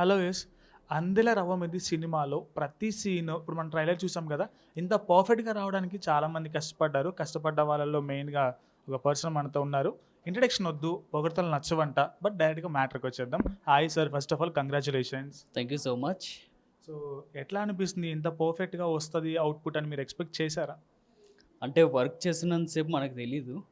Hello yes. Andela రవ్వ మీద సినిమాలో ప్రతి సీన్ ఇప్పుడు మనం ట్రైలర్ చూసాం కదా ఇంత పర్ఫెక్ట్గా రావడానికి చాలామంది కష్టపడ్డారు. కష్టపడ్డ వాళ్ళల్లో మెయిన్గా ఒక పర్సన్ మనతో ఉన్నారు. ఇంట్రడక్షన్ వద్దు పొగడతలు నచ్చవంట బట్ డైరెక్ట్గా మ్యాటర్కి వచ్చేద్దాం. Hi sir first of all congratulations. Thank you so much so ఎట్లా అనిపిస్తుంది? ఇంత పర్ఫెక్ట్గా వస్తుంది అవుట్పుట్ అని మీరు ఎక్స్పెక్ట్ చేశారా? అంటే వర్క్ చేసినంతసేపు మనకు తెలీదు.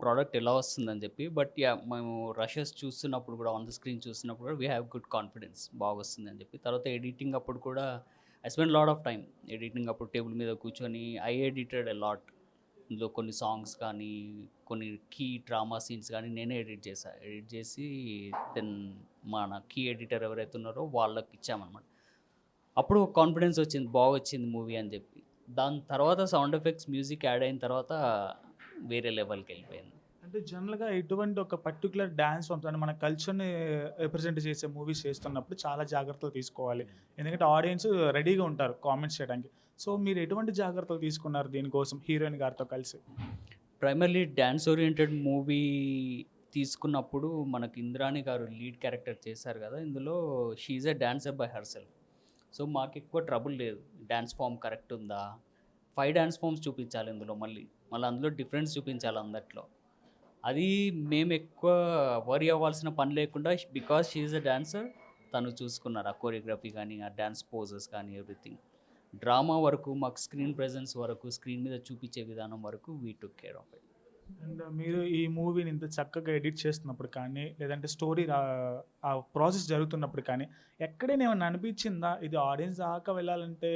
ప్రోడక్ట్ ఎలా వస్తుందని చెప్పి బట్ యా మేము రషెస్ చూస్తున్నప్పుడు కూడా ఆన్ ద స్క్రీన్ చూస్తున్నప్పుడు కూడా వీ హ్యావ్ గుడ్ కాన్ఫిడెన్స్ బాగా అని చెప్పి. తర్వాత ఎడిటింగ్ అప్పుడు కూడా I spend lot of time editing అప్పుడు టేబుల్ మీద కూర్చొని ఐ ఎడిటెడ్ ఎ లాట్ ఇందులో కొన్ని సాంగ్స్ కానీ కొన్ని కీ డ్రామా సీన్స్ కానీ నేనే ఎడిట్ చేశా. ఎడిట్ చేసి దెన్ మన కీ ఎడిటర్ ఎవరైతే ఉన్నారో వాళ్ళకి ఇచ్చామన్నమాట. అప్పుడు కాన్ఫిడెన్స్ వచ్చింది బాగా వచ్చింది మూవీ అని చెప్పి. దాని తర్వాత సౌండ్ ఎఫెక్ట్స్ మ్యూజిక్ యాడ్ అయిన తర్వాత వేరే లెవెల్కి వెళ్ళిపోయింది. అంటే జనరల్గా ఎటువంటి ఒక పర్టికులర్ డ్యాన్స్ ఫామ్స్ అంటే మన కల్చర్ని రిప్రజెంట్ చేసే మూవీస్ చేస్తున్నప్పుడు చాలా జాగ్రత్తలు తీసుకోవాలి. ఎందుకంటే ఆడియన్స్ రెడీగా ఉంటారు కామెంట్స్ చేయడానికి. సో మీరు ఎటువంటి జాగ్రత్తలు తీసుకున్నారు దీనికోసం హీరోయిన్ గారితో కలిసి? ప్రైమర్లీ డ్యాన్స్ ఓరియంటెడ్ మూవీ తీసుకున్నప్పుడు మనకి ఇంద్రాణి గారు లీడ్ క్యారెక్టర్ చేశారు కదా ఇందులో she a dancer by herself so మాకు ఎక్కువ ట్రబుల్ లేదు. డ్యాన్స్ ఫామ్ కరెక్ట్ ఉందా? ఫైవ్ డ్యాన్స్ ఫామ్స్ చూపించాలి ఇందులో మళ్ళీ. మళ్ళీ అందులో డిఫరెన్స్ చూపించాలి అందట్లో. అది మేము ఎక్కువ వరి అవ్వాల్సిన పని లేకుండా బికాస్ షీఈ్ ఎ డాన్సర్ తను చూసుకున్నారు ఆ కోరియోగ్రఫీ కానీ ఆ డ్యాన్స్ పోజెస్ కానీ ఎవ్రీథింగ్ డ్రామా వరకు మాకు స్క్రీన్ ప్రెజెన్స్ వరకు స్క్రీన్ మీద చూపించే విధానం వరకు we took care of it and మీరు ఈ మూవీని ఇంత చక్కగా ఎడిట్ చేస్తున్నప్పుడు కానీ లేదంటే స్టోరీ ఆ ప్రాసెస్ జరుగుతున్నప్పుడు కానీ ఎక్కడైనా ఏమన్నా అనిపించిందా? ఇది ఆడియన్స్ దాకా వెళ్ళాలంటే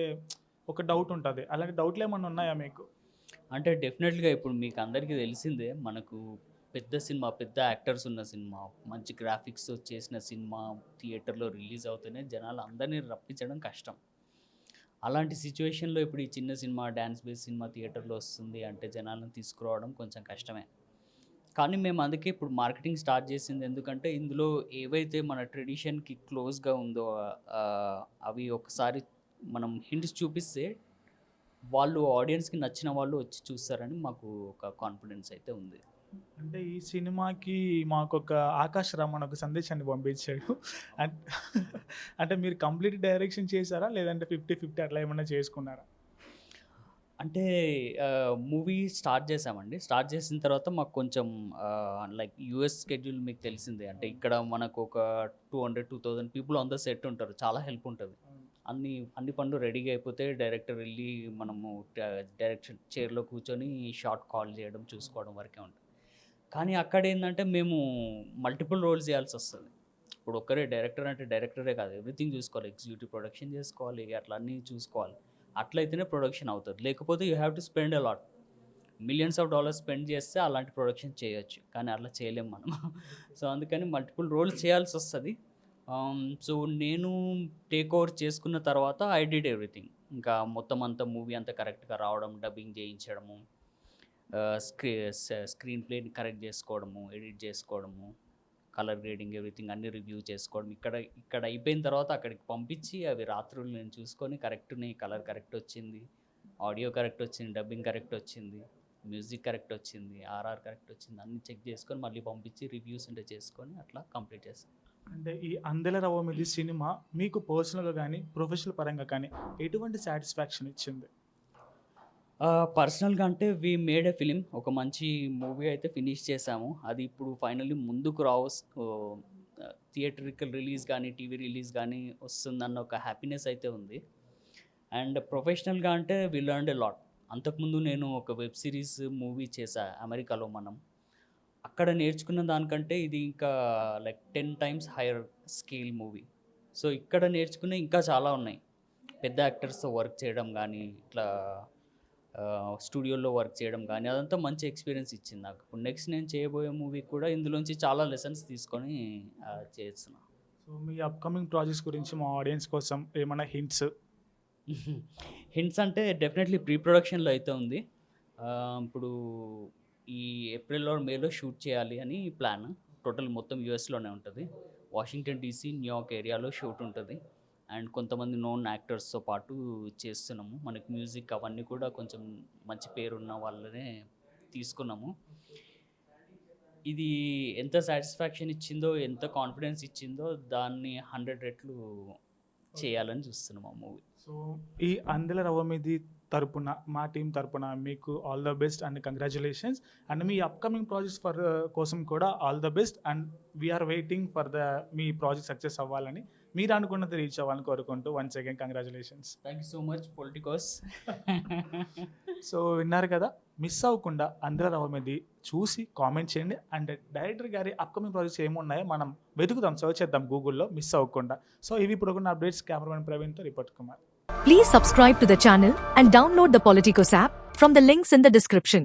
ఒక డౌట్ ఉంటుంది. అలాంటి డౌట్లు ఏమన్నా ఉన్నాయా మీకు? అంటే డెఫినెట్గా ఇప్పుడు మీకు అందరికీ తెలిసిందే మనకు పెద్ద సినిమా పెద్ద యాక్టర్స్ ఉన్న సినిమా మంచి గ్రాఫిక్స్ చేసిన సినిమా థియేటర్లో రిలీజ్ అవుతూనే జనాలు అందరినీ రప్పించడం కష్టం. అలాంటి సిచ్యువేషన్లో ఇప్పుడు ఈ చిన్న సినిమా డ్యాన్స్ బేస్ సినిమా థియేటర్లో వస్తుంది అంటే జనాలను తీసుకురావడం కొంచెం కష్టమే. కానీ మేము అందుకే ఇప్పుడు మార్కెటింగ్ స్టార్ట్ చేసింది ఎందుకంటే ఇందులో ఏవైతే మన ట్రెడిషన్కి క్లోజ్గా ఉందో అవి ఒకసారి మనం హింట్స్ చూపిస్తే వాళ్ళు ఆడియన్స్కి నచ్చిన వాళ్ళు వచ్చి చూస్తారని మాకు ఒక కాన్ఫిడెన్స్ అయితే ఉంది. అంటే ఈ సినిమాకి మాకు ఒక ఆకాశ రమణ ఒక సందేశాన్ని పంపించాడు. అంటే మీరు కంప్లీట్ డైరెక్షన్ చేశారా? లేదంటే ఫిఫ్టీ ఫిఫ్టీ అట్లా ఏమన్నా చేసుకున్నారా? అంటే మూవీ స్టార్ట్ చేసామండి స్టార్ట్ చేసిన తర్వాత మాకు కొంచెం లైక్ యూఎస్ స్కెడ్యూల్ మీకు తెలిసిందే. అంటే ఇక్కడ మనకు ఒక two hundred two thousand people on the set ఉంటారు. చాలా హెల్ప్ ఉంటుంది. అన్ని అన్ని పనులు రెడీగా అయిపోతే డైరెక్టర్ వెళ్ళి మనము డైరెక్షన్ చైర్లో కూర్చొని షార్ట్ కాల్ చేయడం చూసుకోవడం వరకే ఉంటుంది. కానీ అక్కడ ఏంటంటే మేము మల్టిపుల్ రోల్స్ చేయాల్సి వస్తుంది ఇప్పుడు ఒక్కరే డైరెక్టర్ అంటే డైరెక్టరే కాదు. ఎవ్రీథింగ్ చూసుకోవాలి. ఎగ్జిక్యూటివ్ ప్రొడక్షన్ చేసుకోవాలి. అట్లా అన్నీ చూసుకోవాలి. అట్లయితేనే ప్రొడక్షన్ అవుతుంది. లేకపోతే you have to spend a lot millions of dollars spend చేస్తే అలాంటి ప్రొడక్షన్ చేయొచ్చు. కానీ అట్లా చేయలేము మనం. సో అందుకని మల్టిపుల్ రోల్స్ చేయాల్సి వస్తుంది సో um, నేను టేక్ ఓవర్ చేసుకున్న తర్వాత ఐ డిడ్ ఎవ్రీథింగ్ ఇంకా మొత్తం అంతా మూవీ అంతా కరెక్ట్గా రావడం డబ్బింగ్ చేయించడము స్క్రీ స్క్రీన్ ప్లేని కరెక్ట్ చేసుకోవడము ఎడిట్ చేసుకోవడము కలర్ గ్రేడింగ్ ఎవ్రీథింగ్ అన్ని రివ్యూ చేసుకోవడం. ఇక్కడ ఇక్కడ అయిపోయిన తర్వాత అక్కడికి పంపించి అవి రాత్రులు నేను చూసుకొని కరెక్ట్ని కలర్ కరెక్ట్ వచ్చింది ఆడియో కరెక్ట్ వచ్చింది డబ్బింగ్ కరెక్ట్ వచ్చింది మ్యూజిక్ కరెక్ట్ వచ్చింది ఆర్ఆర్ కరెక్ట్ వచ్చింది అన్ని చెక్ చేసుకొని మళ్ళీ పంపించి రివ్యూస్ ఉంటే చేసుకొని అట్లా కంప్లీట్ చేస్తాను అంటే ఈ అందెల రవ్వ మీద సినిమా మీకు పర్సనల్గా కానీ ప్రొఫెషనల్ పరంగా కానీ ఎటువంటి సాటిస్ఫాక్షన్ ఇచ్చింది? పర్సనల్గా అంటే వి మేడ్ ఎ ఫిలిం. ఒక మంచి మూవీ అయితే ఫినిష్ చేసాము. అది ఇప్పుడు ఫైనల్లీ ముందుకు రావు థియేటరికల్ రిలీజ్ కానీ టీవీ రిలీజ్ కానీ వస్తుందన్న ఒక హ్యాపీనెస్ అయితే ఉంది. అండ్ ప్రొఫెషనల్గా అంటే వి లర్న్ ఎ లాట్. అంతకుముందు నేను ఒక వెబ్ సిరీస్ మూవీ చేశా అమెరికాలో మనం. అక్కడ నేర్చుకున్న దానికంటే ఇది ఇంకా like ten times higher scale movie. So ఇక్కడ నేర్చుకునే ఇంకా చాలా ఉన్నాయి. పెద్ద యాక్టర్స్తో వర్క్ చేయడం కానీ ఇట్లా స్టూడియోలో వర్క్ చేయడం కానీ అదంతా మంచి ఎక్స్పీరియన్స్ ఇచ్చింది నాకు. ఇప్పుడు నెక్స్ట్ నేను చేయబోయే మూవీ కూడా ఇందులోంచి చాలా లెసన్స్ తీసుకొని చేస్తున్నా. సో మీ అప్కమింగ్ ప్రాజెక్ట్స్ గురించి మా ఆడియన్స్ కోసం ఏమైనా హింట్స్ హింట్స్ అంటే డెఫినెట్లీ ప్రీ ప్రొడక్షన్లో అయితే ఉంది. ఇప్పుడు ఈ ఏప్రిల్ ఆర్ మేలో షూట్ చేయాలి అని ప్లాన్ టోటల్ మొత్తం యూఎస్లోనే ఉంటుంది. వాషింగ్టన్ డీసీ న్యూయార్క్ ఏరియాలో షూట్ ఉంటుంది. అండ్ కొంతమంది నోన్ యాక్టర్స్తో పాటు చేస్తున్నాము. మనకి మ్యూజిక్ అవన్నీ కూడా కొంచెం మంచి పేరున్న వాళ్ళనే తీసుకున్నాము. ఇది ఎంత సాటిస్ఫాక్షన్ ఇచ్చిందో ఎంత కాన్ఫిడెన్స్ ఇచ్చిందో దాన్ని హండ్రెడ్ రెట్లు చేయాలని చూస్తున్నాం ఆ మూవీ. సో ఈ అందెల రవ్వ మీది తరపున మా టీం తరపున మీకు all the best and congratulations. And me upcoming projects for కోసం కూడా all the best and we're waiting for the me project success అవ్వాలని మీరు అనుకున్నది రీచ్ అవ్వాలని కోరుకుంటూ once again congratulations thank you so much Politicos so విన్నారు కదా miss అవ్వకుండా అందర రవ్వ మీది చూసి కామెంట్ చేయండి. అండ్ డైరెక్టర్ గారి అప్కమింగ్ ప్రాజెక్ట్స్ ఏమున్నాయో మనం వెతుకుదాం సర్చ్ చేద్దాం గూగుల్లో మిస్ అవ్వకుండా. సో ఇవి ఇప్పుడు ఉన్న updates cameraman ప్రవీణ్తో report Kumar. Please subscribe to the channel and download the Politicos app from the links in the description.